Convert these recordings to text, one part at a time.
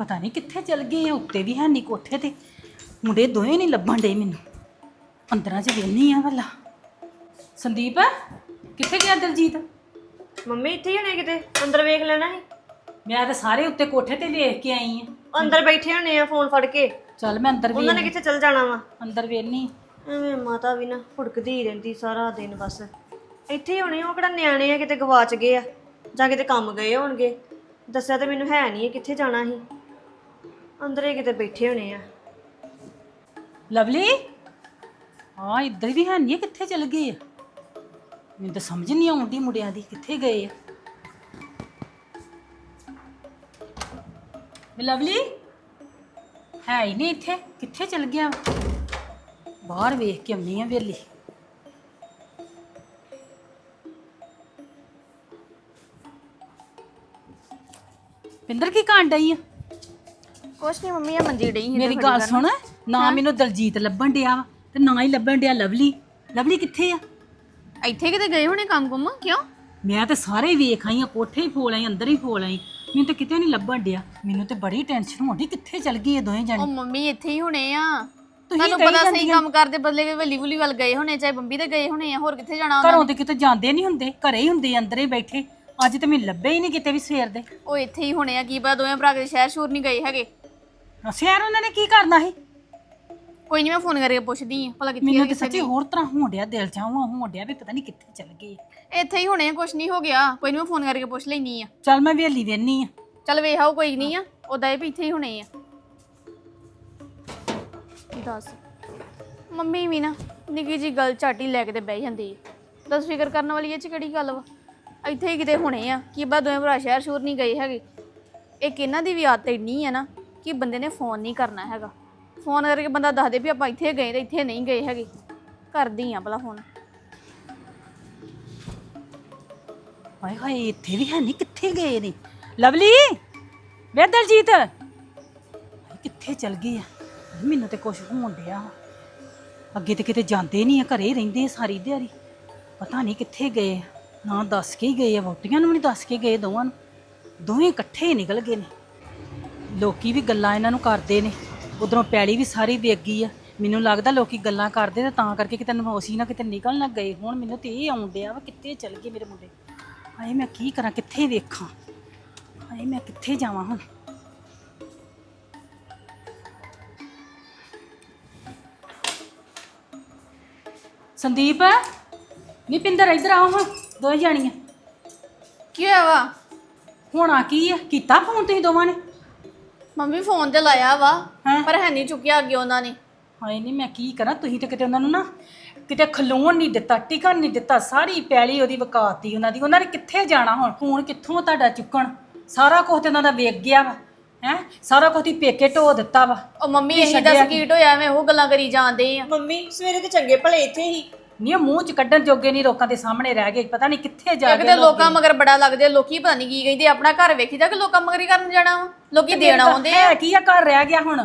ਪਤਾ ਨਹੀਂ ਕਿੱਥੇ ਚਲ ਗਏ ਆ ਉੱਤੇ ਵੀ ਹੈ ਨਹੀਂ ਕੋਠੇ ਤੇ। ਮੁੰਡੇ ਦੋਵੇਂ ਨਹੀਂ ਲੱਭਣ ਡੇ ਮੈਨੂੰ। ਅੰਦਰਾਂ 'ਚ ਵੇਹਨੀ ਆ ਭਲਾ। ਸੰਦੀਪ ਕਿੱਥੇ ਗਿਆ ਦਲਜੀਤ? ਮੰਮੀ ਇੱਥੇ ਹੀ ਹੋਣੇ ਕਿਤੇ? ਅੰਦਰ ਵੇਖ ਲੈਣਾ ਸੀ। ਮੈਂ ਤਾਂ ਸਾਰੇ ਉੱਤੇ ਕੋਠੇ ਤੇ ਵੇਖ ਕੇ ਆਈ ਆ। ਅੰਦਰ ਬੈਠੇ ਹੋਣੇ ਆ ਫੋਨ ਫੜ ਕੇ। ਚੱਲ ਮੈਂ ਅੰਦਰ ਉਹਨਾਂ ਨੇ ਵੀ ਕਿੱਥੇ ਚੱਲ ਜਾਣਾ ਵਾ? ਅੰਦਰ ਵੇਹਨੀ ਐਵੇਂ ਮਾਤਾ ਵੀ ਨਾ ਫੁੜਕਦੀ ਹੀ ਰਹਿੰਦੀ ਸਾਰਾ ਦਿਨ ਬਸ। ਇੱਥੇ ਹੀ ਹੋਣੇ ਉਹ ਕਿਹੜਾ ਨਿਆਣੇ ਆ ਕਿਤੇ ਗਵਾਚ ਗਏ ਆ। ਜਾਂ ਕਿਤੇ ਕੰਮ ਗਏ ਹੋਣਗੇ। ਦੱਸਿਆ ਤਾਂ ਮੈਨੂੰ ਹੈ ਨਹੀਂ ਕਿੱਥੇ ਜਾਣਾ ਸੀ। ਅੰਦਰ ਹੀ ਕਿਤੇ ਬੈਠੇ ਹੋਣੇ ਆ। ਲਵਲੀ? ਹਾਂ, ਇੱਧਰ ਵੀ ਹੈ ਨਹੀਂ ਕਿੱਥੇ ਚਲ ਗਏ ਆ? ਮੈਨੂੰ ਤਾਂ ਸਮਝ ਨਹੀਂ ਆਉਂਦੀ ਮੁੰਡਿਆਂ ਦੀ, ਕਿੱਥੇ ਗਏ ਆ? ਵੀ ਲਵਲੀ? ਹੈ ਹੀ ਨਹੀਂ ਇੱਥੇ, ਕਿੱਥੇ ਚਲ ਗਿਆ ਬਾਹਰ ਵੇਖ ਕੇ ਆਉਂਦੀ ਆ ਵੇਲੀ ਪਿੰਦਰ ਕੀ ਕਾਂਡ ਆਈ ਆ? ਕੁਛ ਨਹੀਂ ਮੰਮੀ ਆ ਮੰਜੀ ਡਈ ਮੇਰੀ ਗੱਲ ਸੁਣ ਨਾ ਮੈਨੂੰ ਦਲਜੀਤ ਲੱਭਣ ਡਿਆ ਵਾ ਤੇ ਨਾ ਹੀ ਲੱਭਣ ਡਿਆ ਲਵਲੀ। ਲਵਲੀ ਕਿੱਥੇ ਆ? ਇੱਥੇ ਕਿਤੇ ਗਏ ਹੋਣੇ ਕੰਮ ਕੁੰਮ? ਕਿਉਂ? ਮੈਂ ਤੇ ਸਾਰੇ ਵੇਖ ਆਈ ਆ ਕੋਠੇ ਹੀ ਫੋਲ ਆਈ ਅੰਦਰ ਹੀ ਫੋਲ ਆਈ। ਮੈਨੂੰ ਤੇ ਕਿਤੇ ਨਹੀਂ ਲੱਭਣ ਡਿਆ। ਮੈਨੂੰ ਤੇ ਬੜੀ ਟੈਨਸ਼ਨ ਹੋਣੀ ਕਿੱਥੇ ਚਲ ਗਈ ਇਹ ਦੋਵੇਂ ਉਹ ਜਾਣੇ ਮੰਮੀ ਇੱਥੇ ਹੀ ਹੋਣੇ ਆ। ਤੁਸੀਂ ਤੁਹਾਨੂੰ ਕਹੀ ਪਤਾ ਸਹੀ ਜਾਂਦੀਆਂ। ਕੰਮ ਕਰਦੇ ਬਦਲੇ ਵੱਲੀ ਵੁਲੀ ਵੱਲ ਗਏ ਹੋਣੇ ਚਾਹੇ ਬੰਬੀ ਤੇ ਗਏ ਹੋਣੇ ਆ ਹੋਰ ਕਿੱਥੇ ਜਾਣਾ ਉਹਨਾਂ ਘਰੋਂ ਤੇ ਕਿਤੇ ਜਾਂਦੇ ਨਹੀਂ ਹੁੰਦੇ ਘਰੇ ਹੀ ਹੁੰਦੇ ਅੰਦਰੇ ਬੈਠੇ। ਅੱਜ ਤੇ ਮੈਨੂੰ ਲੱਭੇ ਹੀ ਨਹੀਂ ਕਿਤੇ ਵੀ ਸਵੇਰ ਦੇ? ਉਹ ਇੱਥੇ ਹੀ ਹੋਣੇ ਆ ਕੀ ਪਤਾ ਦੋਵੇਂ ਭਰਾ ਕੇ ਸ਼ਹਿਰ ਸ਼ੂਰ ਨਹੀਂ ਗਏ ਹੈਗੇ। ਸ਼ਹਿਰ ਉਹਨਾਂ ਨੇ ਕੀ ਕਰਨਾ ਸੀ? ਕੋਈ ਨਹੀਂ ਮੈਂ ਫੋਨ ਕਰਕੇ ਪੁੱਛਦੀ ਆ ਭਲਾ ਕਿੱਥੇ ਮੈਨੂੰ ਆ ਤੇ ਕਿੱਥੇ ਸੱਚੀ ਹੋਰ ਤਰ੍ਹਾਂ ਹੋਣ ਡਿਆ ਦਿਲ ਚਾਹਾਂ ਹੋਣ ਡਿਆ ਵੀ ਪਤਾ ਨਹੀਂ ਕਿੱਥੇ ਚਲ ਗਏ। ਇੱਥੇ ਹੀ ਹੋਣੇ ਆ ਕੁਛ ਨਹੀਂ ਹੋ ਗਿਆ। ਕੋਈ ਨਹੀਂ ਮੈਂ ਫੋਨ ਕਰਕੇ ਪੁੱਛ ਲੈਣੀ ਆ ਚੱਲ ਮੈਂ ਵੇਲੀ ਵੇਨੀ ਆ। ਚੱਲ ਵੇਖ ਆਓ ਕੋਈ ਨਹੀਂ ਆ ਉਦਾਂ ਇਹ ਵੀ ਇੱਥੇ ਹੀ ਹੋਣੇ ਆ। ਦੱਸ। ਮੰਮੀ ਵੀ ਨਾ ਨਿੱਕੀ ਜੀ ਗੱਲ ਝਾਟੀ ਲੈ ਕੇ ਤੇ ਬਹਿ ਜਾਂਦੀ ਹੈ ਦੱਸ ਫਿਕਰ ਕਰਨ ਵਾਲੀ ਇਹ ਚ ਕਿਹੜੀ ਗੱਲ ਵਾ? ਇੱਥੇ ਹੀ ਕਿਤੇ ਹੋਣੇ ਆ ਕੀ ਬਾ ਦੋਵੇਂ ਭਰਾ ਸ਼ਹਿਰ ਸ਼ੂਰ ਨਹੀਂ ਗਏ ਹੈਗੇ। ਇੱਕ ਇਹਨਾਂ ਦੀ ਵੀ ਆਦਤ ਇੰਨੀ ਹੈ ਨਾ ਕਿ ਬੰਦੇ ਨੇ ਫੋਨ ਨਹੀਂ ਕਰਨਾ ਹੈਗਾ। ਫੋਨ ਕਰਕੇ ਬੰਦਾ ਦੱਸ ਦੇ ਵੀ ਆਪਾਂ ਇੱਥੇ ਗਏ ਤੇ ਇੱਥੇ ਨਹੀਂ ਗਏ ਹੈਗੇ। ਕਰਦੀ ਆ ਭਲਾ ਫੋਨ। ਹਾਏ ਹਾਏ ਇੱਥੇ ਵੀ ਹੈ ਨਹੀਂ ਕਿੱਥੇ ਗਏ ਨੇ? ਲਵਲੀ ਵੇ ਦਲਜੀਤ। ਹਾਏ, ਕਿੱਥੇ ਚਲ ਗਈ ਆ? ਮੈਨੂੰ ਤੇ ਕੁਛ ਹੋਣ ਡਿਆ ਵਾ। ਅੱਗੇ ਤੇ ਕਿਤੇ ਜਾਂਦੇ ਨਹੀਂ ਆ ਘਰੇ ਹੀ ਰਹਿੰਦੇ ਆ ਸਾਰੀ ਦਿਹਾੜੀ। ਪਤਾ ਨਹੀਂ ਕਿੱਥੇ ਗਏ ਆ। ਨਾ ਦੱਸ ਕੇ ਹੀ ਗਏ ਆ ਵਹੁਟੀਆਂ ਨੂੰ ਵੀ ਨਹੀਂ ਦੱਸ ਕੇ ਗਏ ਦੋਵਾਂ ਨੂੰ। ਦੋਵੇਂ ਇਕੱਠੇ ਹੀ ਨਿਕਲ ਗਏ ਨੇ। ਲੋਕੀ ਵੀ ਗੱਲਾਂ ਇਹਨਾਂ ਨੂੰ ਕਰਦੇ ਨੇ। ਉਧਰੋਂ ਪੈਲੀ ਵੀ ਸਾਰੀ ਵੇਗ ਗਈ ਆ। ਮੈਨੂੰ ਲੱਗਦਾ ਲੋਕੀ ਗੱਲਾਂ ਕਰਦੇ ਤੇ ਤਾਂ ਕਰਕੇ ਕਿਤੇ ਨਮੋਸੀ ਨਾ ਕਿਤੇ ਨਿਕਲ ਨਾ ਗਏ। ਹੁਣ ਮੈਨੂੰ ਤੇ ਇਹ ਆਉਣ ਡਿਆ ਵਾ ਕਿੱਥੇ ਚਲ ਗਏ ਮੇਰੇ ਮੁੰਡੇ। ਹਾਏ ਮੈਂ ਕੀ ਕਰਾਂ ਕਿੱਥੇ ਵੇਖਾਂ? ਹਾਏ ਮੈਂ ਕਿੱਥੇ ਜਾਵਾਂ ਹੁਣ? ਸੰਦੀਪ ਨੀ ਪਿੰਦਰ ਇੱਧਰ ਆਓ ਹਾਂ ਦੋਵੇਂ ਜਾਣੀਆਂ। ਕੀ ਹੋਇਆ ਵਾ? ਹੋਣਾ ਕੀ ਆ? ਕੀਤਾ ਫੋਨ ਤੁਸੀਂ ਦੋਵਾਂ ਨੇ? ਮੰਮੀ ਫੋਨ ਤੇ ਲਾਇਆ ਵਾ ਹੈਂ? ਪਰ ਹੈ ਨਹੀਂ ਚੁੱਕਿਆ ਅੱਗੇ ਉਹਨਾਂ ਨੇ। ਹਾਏ ਨਹੀਂ ਮੈਂ ਕੀ ਕਰਾਂ? ਤੁਸੀਂ ਤੇ ਕਿਤੇ ਉਹਨਾਂ ਨੂੰ ਨਾ ਕਿਤੇ ਖਲੋਣ ਨਹੀਂ ਦਿੱਤਾ ਟਿਕਣ ਨਹੀਂ ਦਿੱਤਾ ਸਾਰੀ ਪੈਲੀ ਉਹਦੀ ਵਕਾਤੀ ਉਹਨਾਂ ਦੀ। ਉਹਨਾਂ ਨੇ ਕਿੱਥੇ ਜਾਣਾ ਹੁਣ? ਫੋਨ ਕਿੱਥੋਂ ਤੁਹਾਡਾ ਚੁੱਕਣ? ਸਾਰਾ ਕੁਝ ਤੇ ਉਹਨਾਂ ਦਾ ਵੇਖ ਗਿਆ ਵਾ ਹੈ? ਸਾਰਾ ਕੁਝ ਹੀ ਪੇਕੇ ਢੋ ਦਿੱਤਾ ਵਾ। ਉਹ ਮੰਮੀ ਕੀ ਇਹੀ ਛੱਡਿਆ ਦੱਸ ਕੀਟ ਹੋਇਆ ਐਵੇਂ ਉਹ ਗੱਲਾਂ ਕਰੀ ਜਾਂਦੇ ਆ। ਮੰਮੀ ਸਵੇਰੇ ਤੇ ਚੰਗੇ ਭਲੇ ਇੱਥੇ ਹੀ। ਨਹੀਂ ਉਹ ਮੂੰਹ ਚ ਕੱਢਣ ਜੋਗੇ ਨਹੀਂ ਲੋਕਾਂ ਦੇ ਸਾਹਮਣੇ ਰਹਿ ਗਏ ਪਤਾ ਨਹੀਂ ਕਿੱਥੇ ਜਾ ਤੇ ਲੋਕਾਂ। ਮਗਰ ਬੜਾ ਲੱਗਦੇ ਆ, ਲੋਕੀ ਪਤਾ ਨਹੀਂ ਕੀ ਕਹਿੰਦੇ ਆਪਣਾ ਘਰ ਵੇਖੀਦਾ ਕਿ ਲੋਕਾਂ ਮਗਰ ਹੀ ਕਰਨ ਜਾਣਾ ਵਾ? ਲੋਕੀ ਦੇਣ ਆਉਂਦੇ ਆ। ਹੈ ਕੀ ਆ ਘਰ ਰਹਿ ਗਿਆ ਹੁਣ?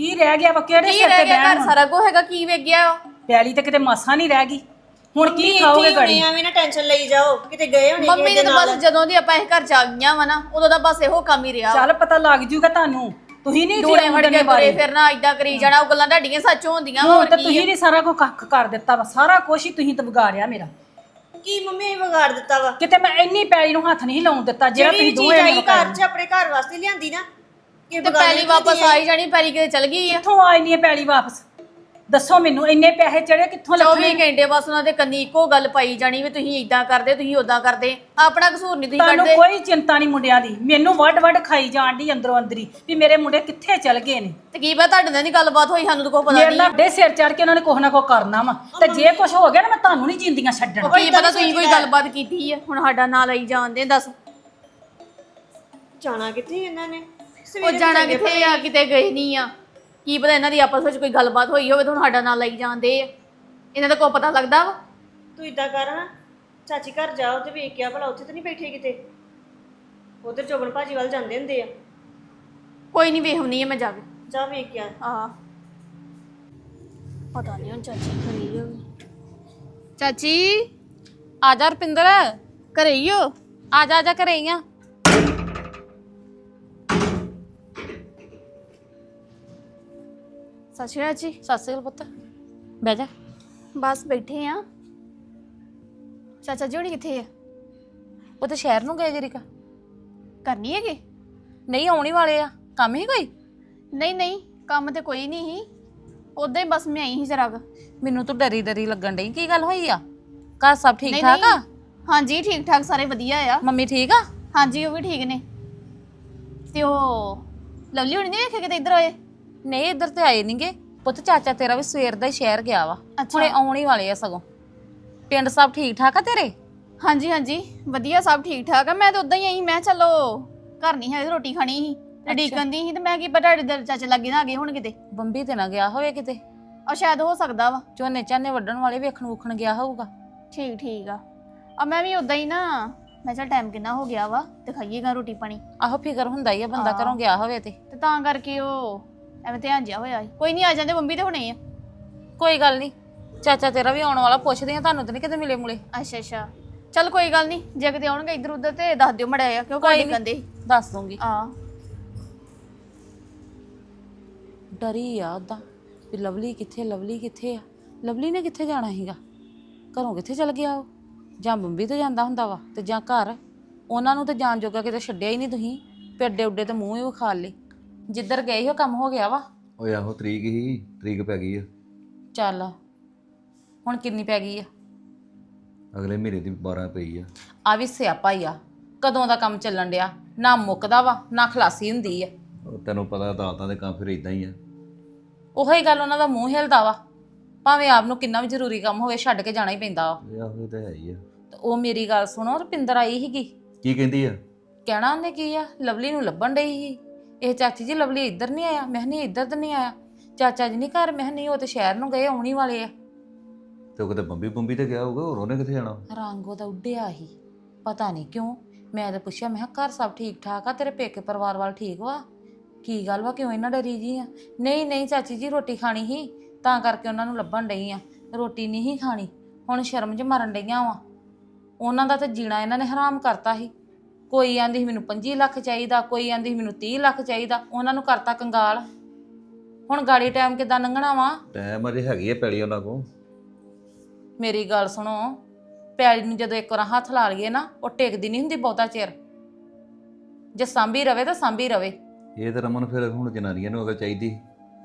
ਕੀ ਰਹਿ ਗਿਆ ਵਾ ਕਿਹੜੇ ਕੀ ਸਿਰ ਰਹਿ ਤੇ ਗਿਆ? ਬਹਿਣ ਘਰ ਹੁਣ? ਸਾਰਾ ਕੁਝ ਹੈਗਾ ਕੀ ਵੇਖ ਗਿਆ ਪੈਲੀ ਤੇ ਕਿਤੇ ਮਾਸਾ ਨਹੀਂ ਰਹਿ ਗਈ? ਹੁਣ ਕੀ ਖਾਓਗੇ ਗੜੀ ਐਵੇਂ ਨਾ ਟੈਨਸ਼ਨ ਲਈ ਜਾਓ ਕਿਤੇ ਗਏ ਹੋਣੇ ਮੰਮੀ ਨੇ ਦੇ ਤਾਂ ਬਸ ਜਦੋਂ ਦੀ ਆਪਾਂ ਇਹ ਘਰ ਚ ਆ ਗਈਆਂ ਵਾ ਨਾ ਉਦੋਂ ਦਾ ਬਸ ਇਹੋ ਕੰਮ ਹੀ ਰਿਹਾ। ਚੱਲ ਪਤਾ ਲੱਗ ਜੂਗਾ ਤੁਹਾਨੂੰ। ਤੁਸੀਂ ਨਹੀਂ ਡੂਲੇ ਫੜ ਕੇ ਬਾਰੇ ਫਿਰਨਾ ਇਦਾਂ ਕਰੀ ਜਾਣਾ ਉਹ ਗੱਲਾਂ ਤੁਹਾਡੀਆਂ ਸੱਚ ਹੁੰਦੀਆਂ ਹੋਰ ਤਾਂ ਕੀ ਤੁਸੀਂ ਨਹੀਂ ਸਾਰਾ ਕੁਝ ਕੱਖ ਕਰ ਦਿੱਤਾ ਵਾ ਸਾਰਾ ਕੁਝ ਹੀ ਤੁਸੀਂ ਤਾਂ ਵਿਗਾੜਿਆ ਮੇਰਾ। ਕੀ ਮੰਮੀ ਇਹ ਵਿਗਾੜ ਦਿੱਤਾ ਵਾ? ਕਿਤੇ ਮੈਂ ਇੰਨੀ ਪੈਲੀ ਨੂੰ ਹੱਥ ਨਹੀਂ ਲਾਉਣ ਦਿੱਤਾ ਜਿਹੜਾ ਜਿਹੜੀ ਤੁਸੀਂ ਚੀਜ਼ ਦੋਵੇਂ ਆਈ ਨੇ ਘਰ 'ਚ ਆਪਣੇ ਘਰ ਵਾਸਤੇ ਲਿਆਂਦੀ ਨਾ ਤੇ ਪਹਿਲੀ ਵਾਪਸ ਆਈ ਜਾਣੀ ਪੈਰੀ ਕਿਤੇ ਚਲ ਗਈ ਆ। ਕਿੱਥੋਂ ਆਈ ਨਹੀਂ ਪੈਲੀ ਵਾਪਸ? ਦੱਸੋ ਮੈਨੂੰ ਇੰਨੇ ਪੈਸੇ ਚੜੇ ਕਿੱਥੋਂ 24 ਲੱਗੇ ਘੰਟੇ ਬਸ ਉਹਨਾਂ ਦੇ ਕੰਨੀ ਇੱਕੋ ਗੱਲ ਪਾਈ ਜਾਣੀ ਵੀ ਤੁਸੀਂ ਇਦਾਂ ਕਰਦੇ ਤੁਸੀਂ ਉਦਾਂ ਕਰਦੇ। ਆਪਣਾ ਕਸੂਰ ਨਹੀਂ ਤੁਸੀਂ ਤੁਹਾਨੂੰ ਕੱਢਦੇ। ਕੋਈ ਚਿੰਤਾ ਨਹੀਂ ਮੁੰਡਿਆਂ ਦੀ। ਮੈਨੂੰ ਵੱਡ ਵੱਡ ਖਾਈ ਜਾਣ ਦੀ ਅੰਦਰੋਂ ਅੰਦਰੀ ਵੀ ਮੇਰੇ ਮੁੰਡੇ ਕਿੱਥੇ ਚਲ ਗਏ ਨੇ। ਤੇ ਕੀ ਪਤਾ ਤੁਹਾਡੇ ਨਾਲ ਦੀ ਗੱਲਬਾਤ ਹੋਈ ਸਾਨੂੰ ਤਾਂ ਕੋਈ ਪਤਾ ਮੇਰੇ ਨਹੀਂ। ਨਾਲ ਡੇ ਸਿਰ ਚੜ ਕੇ ਉਹਨਾਂ ਨੇ ਕੁਛ ਨਾ ਕੁਛ ਕਰਨਾ ਵਾ। ਤੇ ਜੇ ਕੁਛ ਹੋ ਗਿਆ ਨਾ ਮੈਂ ਤੁਹਾਨੂੰ ਨਹੀਂ ਜਿੰਦੀਆਂ ਛੱਡਣਾ ਕੀ ਪਤਾ ਤੁਸੀਂ ਕੋਈ ਗੱਲਬਾਤ ਕੀਤੀ ਹੈ ਹੁਣ ਸਾਡਾ ਨਾਂ ਲਈ ਜਾਂਦੇ ਦੱਸ। ਜਾਣਾ ਕਿੱਥੇ ਇਹਨਾਂ ਨੇ? ਉਹ ਸਵੇਰੇ ਜਾਣਾ ਕਿੱਥੇ ਆ? ਕਿਤੇ ਗਏ ਨਹੀਂ ਆ। ਕੀ ਪਤਾ ਇਹਨਾਂ ਦੀ ਆਪਸ ਵਿੱਚ ਕੋਈ ਗੱਲਬਾਤ ਹੋਈ ਹੋਵੇ ਤਾਂ ਹੁਣ ਸਾਡਾ ਨਾਂ ਲਈ ਜਾਂਦੇ ਆ। ਇਹਨਾਂ ਦਾ ਕੋਈ ਪਤਾ ਲੱਗਦਾ ਵਾ? ਤੂੰ ਇਦਾਂ ਕਰ ਹਾਂ। ਚਾਚੀ ਘਰ ਜਾਓ ਤੇ ਵੇਖ ਕੇ ਆ ਭਲਾ ਉੱਥੇ ਤਾਂ ਨਹੀਂ ਬੈਠੇ ਕਿਤੇ। ਉਧਰ ਚੋਬਨ ਭਾਜੀ ਵੱਲ ਜਾਂਦੇ ਹੁੰਦੇ ਆ। ਕੋਈ ਨਹੀਂ ਵੇਖਣੀ ਆ ਮੈਂ ਜਾ ਕੇ। ਜਾ ਵੇਖ ਕੇ ਆ। ਆ ਪਤਾ ਨਹੀਂ ਹੁਣ ਚਾਚੀ ਹੀ ਹੋਵੇ। ਚਾਚੀ ਆ ਜਾ ਰਪਿੰਦਰ। ਘਰੇ ਹੀ ਹੋ? ਆ ਜਾ ਆ ਜਾ ਘਰੇ ਹੀ ਆ। ਸਤਿ ਸ਼੍ਰੀ ਅਕਾਲ ਜੀ। ਸਤਿ ਸ਼੍ਰੀ ਅਕਾਲ ਪੁੱਤ। ਬਹਿ ਜਾ। ਬਸ ਬੈਠੇ ਆ। ਚਾਚਾ ਜੀ ਹੋਣੀ ਕਿੱਥੇ ਆ? ਉਹ ਤੇ ਸ਼ਹਿਰ ਨੂੰ ਗਏ ਜਰੀਕਾ। ਕਰਨੀ ਹੈਗੇ? ਨਹੀਂ ਆਉਣੀ ਵਾਲੇ ਆ। ਕੰਮ ਹੀ ਕੋਈ? ਨਹੀਂ ਨਹੀਂ ਕੰਮ ਤੇ ਕੋਈ ਨਹੀਂ ਸੀ। ਉਦਾਂ ਹੀ ਬਸ ਮੈਂ ਆਈ ਸੀ ਜਰਾ ਕੁ। ਮੈਨੂੰ ਤਾਂ ਡਰੀ ਡਰੀ ਲੱਗਣ ਡਈ। ਕੀ ਗੱਲ ਹੋਈ ਆ? ਘਰ ਸਭ ਠੀਕ ਨਹੀਂ, ਠਾਕ ਆ? ਹਾਂਜੀ ਠੀਕ ਠਾਕ ਸਾਰੇ ਵਧੀਆ ਆ। ਮੰਮੀ ਠੀਕ ਆ? ਹਾਂਜੀ ਉਹ ਵੀ ਠੀਕ ਨੇ। ਤੇ ਉਹ ਲਵਲੀ ਹੋਣੀ ਨਹੀਂ ਵੇਖੇ ਕਿਤੇ ਇੱਧਰ ਆਏ? ਨਹੀਂ ਇੱਧਰ ਤੇ ਆਏ ਨਹੀਂਗੇ ਪੁੱਤ ਚਾਚਾ ਤੇਰਾ ਵੀ ਸਵੇਰ ਦਾ ਹੀ ਸ਼ਹਿਰ ਗਿਆ ਵਾ। ਅੱਛਾ। ਹੁਣੇ ਆਉਣ ਹੀ ਵਾਲੇ ਆ ਸਗੋਂ। ਪਿੰਡ ਸਭ ਠੀਕ ਠਾਕ ਆ ਤੇਰੇ? ਹਾਂਜੀ ਹਾਂਜੀ। ਵਧੀਆ ਸਭ ਠੀਕ ਠਾਕ ਆ। ਮੈਂ ਤਾਂ ਉਦਾਂ ਹੀ ਆਈ ਮੈਂ ਕਿਹਾ ਚਲੋ ਘਰ ਨਹੀਂ ਹੈ ਰੋਟੀ ਖਾਣੀ ਸੀ। ਤੇ ਡੀਕਨ ਦੀ ਸੀ ਤੇ ਮੈਂ ਕੀ ਪਤਾ ਦਰ ਚਾਚੇ ਲੱਗੇ ਨਾ ਗਏ ਹੁਣ ਕਿਤੇ। ਬੰਬੀ ਤੇ ਨਾ ਗਿਆ ਹੋਵੇ ਕਿਤੇ। ਆ ਸ਼ਾਇਦ ਹੋ ਸਕਦਾ ਵਾ। ਝੋਨੇ ਝਾਨੇ ਵੱਢਣ ਵਾਲੇ ਵੇਖਣ ਵੂਖਣ ਗਿਆ ਹੋਊਗਾ। ਠੀਕ ਠੀਕ ਆ। ਆ ਮੈਂ ਵੀ ਉਦਾਂ ਹੀ ਨਾ ਮੈਂ ਚਲ ਟਾਈਮ ਕਿੰਨਾ ਹੋ ਗਿਆ ਵਾ ਤੇ ਖਾਈਏਗਾ ਰੋਟੀ ਪਾਣੀ ਆਹੋ ਫਿਕਰ ਹੁੰਦਾ ਹੀ ਆ ਬੰਦਾ ਘਰੋਂ ਗਿਆ ਹੋਵੇ ਤੇ। ਤੇ ਤਾਂ ਕਰਕੇ ਉਹ ਐਵੇਂ ਧਿਆਨ ਜਿਹਾ ਹੋਇਆ ਸੀ। ਕੋਈ ਨਹੀਂ ਆ ਜਾਂਦੇ ਮੰਮੀ ਤੇ ਹੁਣੇ ਆ। ਕੋਈ ਗੱਲ ਨਹੀਂ। ਚਾਚਾ ਤੇਰਾ ਵੀ ਆਉਣ ਵਾਲਾ ਪੁੱਛਦੇ ਆ ਤੁਹਾਨੂੰ ਤੇ ਨਹੀਂ ਕਿਤੇ ਮਿਲੇ ਮੁਲੇ। ਅੱਛਾ ਅੱਛਾ। ਚਲ ਕੋਈ ਗੱਲ ਨਹੀਂ ਜੇ ਕਿਤੇ ਆਉਣਗੇ ਇੱਧਰ ਉੱਧਰ ਤੇ ਦੱਸ ਦਿਓ ਮੜਿਆ ਆ ਕਿਉਂ ਕੋਈ। ਕਹਿੰਦੇ ਦੱਸ ਦੂੰਗੀ। ਆ ਡਰੀ ਆ ਉਦਾਂ ਵੀ ਲਵਲੀ ਕਿੱਥੇ ਲਵਲੀ ਕਿੱਥੇ ਆ? ਲਵਲੀ ਨੇ ਕਿੱਥੇ ਜਾਣਾ ਸੀਗਾ? ਘਰੋਂ ਕਿੱਥੇ ਚਲ ਗਿਆ ਉਹ? ਜਾਂ ਬੰਬੀ ਤੇ ਜਾਂਦਾ ਹੁੰਦਾ ਵਾ ਤੇ ਜਾਂ ਘਰ? ਉਹਨਾਂ ਨੂੰ ਤੇ ਜਾਣ ਜੋਗਾ ਕਿਤੇ ਛੱਡਿਆ ਹੀ ਨਹੀਂ ਤੁਸੀਂ। ਪੇਡੇ ਉੱਡੇ ਤੇ ਮੂੰਹ ਹੀ ਵਿਖਾ ਲਏ। ਜਿੱਧਰ ਗਏ ਉਹ ਕੰਮ ਹੋ ਗਿਆ ਵਾ? ਓਏ ਆਹੋ ਤਰੀਕ ਹੀ ਤਰੀਕ ਪੈ ਗਈ ਆ। ਚੱਲ ਹੁਣ ਕਿੰਨੀ ਪੈ ਗਈ ਆ? ਅਗਲੇ ਮਹੀਨੇ ਦੀ 12 ਪਈ ਆ। ਆ ਵੀ ਸਿਆਪਾ ਹੀ ਆ। ਕਦੋਂ ਦਾ ਕੰਮ ਚੱਲਣ ਡਿਆ? ਨਾ ਮੁੱਕਦਾ ਵਾ ਨਾ ਖਲਾਸੀ ਹੁੰਦੀ ਆ। ਉਹ ਤੈਨੂੰ ਪਤਾ ਅਦਾਲਤਾਂ ਦੇ ਕੰਮ ਫਿਰ ਇਦਾਂ ਹੀ ਆ। ਉਹੀ ਗੱਲ ਉਹਨਾਂ ਦਾ ਮੂੰਹ ਹਿਲਦਾ ਵਾ। ਭਾਵੇਂ ਆਪ ਨੂੰ ਕਿੰਨਾ ਵੀ ਜ਼ਰੂਰੀ ਕੰਮ ਹੋਵੇ ਛੱਡ ਕੇ ਜਾਣਾ ਹੀ ਪੈਂਦਾ ਵਾ। ਆਹੋ ਇਹ ਤਾਂ ਹੈ ਹੀ ਆ। ਤੇ ਉਹ ਮੇਰੀ ਗੱਲ ਸੁਣੋ ਰੁਪਿੰਦਰ ਆਈ ਸੀਗੀ। ਕੀ ਕਹਿੰਦੀ ਆ? ਕਹਿਣਾ ਉਹਨੇ ਕੀ ਆ? ਲਵਲੀ ਨੂੰ ਲੱਭਣ ਡਈ ਸੀ। ਇਹ ਚਾਚੀ ਜੀ ਲਵਲੀ ਇੱਧਰ ਨਹੀਂ ਆਇਆ? ਮੈਂ ਕਿਹਾ ਨਹੀਂ ਇੱਧਰ ਤਾਂ ਨਹੀਂ ਆਇਆ। ਚਾਚਾ ਜੀ ਨਹੀਂ ਘਰ? ਮੈਂ ਕਿਹਾ ਨਹੀਂ ਉਹ ਤੇ ਸ਼ਹਿਰ ਨੂੰ ਗਏ ਆਉਣੀ ਵਾਲੇ ਆ। ਤੇ ਉਹ ਕਿਤੇ ਬੰਬੀ ਬੰਬੀ ਤੇ ਗਿਆ ਹੋਊਗਾ ਹੋਰ ਉਹਨੇ ਕਿੱਥੇ ਜਾਣਾ? ਰੰਗ ਉਹਦਾ ਉੱਡਿਆ ਹੀ। ਪਤਾ ਨਹੀਂ ਕਿਉਂ ਮੈਂ ਤਾਂ ਪੁੱਛਿਆ ਮੈਂ ਕਿਹਾ ਘਰ ਸਭ ਠੀਕ ਠਾਕ ਆ ਤੇਰੇ ਪੇਕੇ ਪਰਿਵਾਰ ਵਾਲ ਠੀਕ ਵਾ? ਕੀ ਗੱਲ ਵਾ ਕਿਉਂ ਇਹਨਾਂ ਡਰੀ ਜੀ ਆ? ਨਹੀਂ ਨਹੀਂ ਚਾਚੀ ਜੀ ਰੋਟੀ ਖਾਣੀ ਸੀ ਤਾਂ ਕਰਕੇ ਉਹਨਾਂ ਨੂੰ ਲੱਭਣ ਡਈ ਆ। ਰੋਟੀ ਨਹੀਂ ਖਾਣੀ ਹੁਣ ਸ਼ਰਮ 'ਚ ਮਰਨ ਡਈਆਂ ਵਾ। ਉਹਨਾਂ ਦਾ ਤਾਂ ਜੀਣਾ ਇਹਨਾਂ ਨੇ ਹਰਾਮ ਕਰਤਾ ਸੀ ਕੋਈ ਆਂਦੀ ਸੀ ਮੈਨੂੰ 25 ਲੱਖ ਚਾਹੀਦਾ ਕੋਈ ਆਂਦੀ ਸੀ ਮੈਨੂੰ 30 ਲੱਖ ਚਾਹੀਦਾ ਉਹਨਾਂ ਨੂੰ ਕਰਤਾ ਕੰਗਾਲ। ਹੁਣ ਗਾੜੀ ਟਾਈਮ ਕਿਦਾਂ ਲੰਘਣਾ ਵਾ? ਟਾਈਮ ਅਜੇ ਹੈਗੀ ਆ ਪੈਲੀ ਉਹਨਾਂ ਕੋ ਮੇਰੀ ਗੱਲ ਸੁਣੋ ਪੈਲੀ ਨੂੰ ਜਦੋਂ ਇੱਕ ਵਾਰ ਹੱਥ ਲਾ ਲਈਏ ਨਾ ਉਹ ਟਿਕਦੀ ਨਹੀਂ ਹੁੰਦੀ ਬਹੁਤਾ ਚਿਰ। ਜੇ ਸਾਂਭੀ ਰਵੇ ਤਾਂ ਸਾਂਭੀ ਰਵੇ। ਇਹ ਤਾਂ ਰਮਨ ਫਿਰ ਹੁਣ ਜਨਾਨੀਆਂ ਨੂੰ ਅਗਰ ਚਾਹੀਦੀ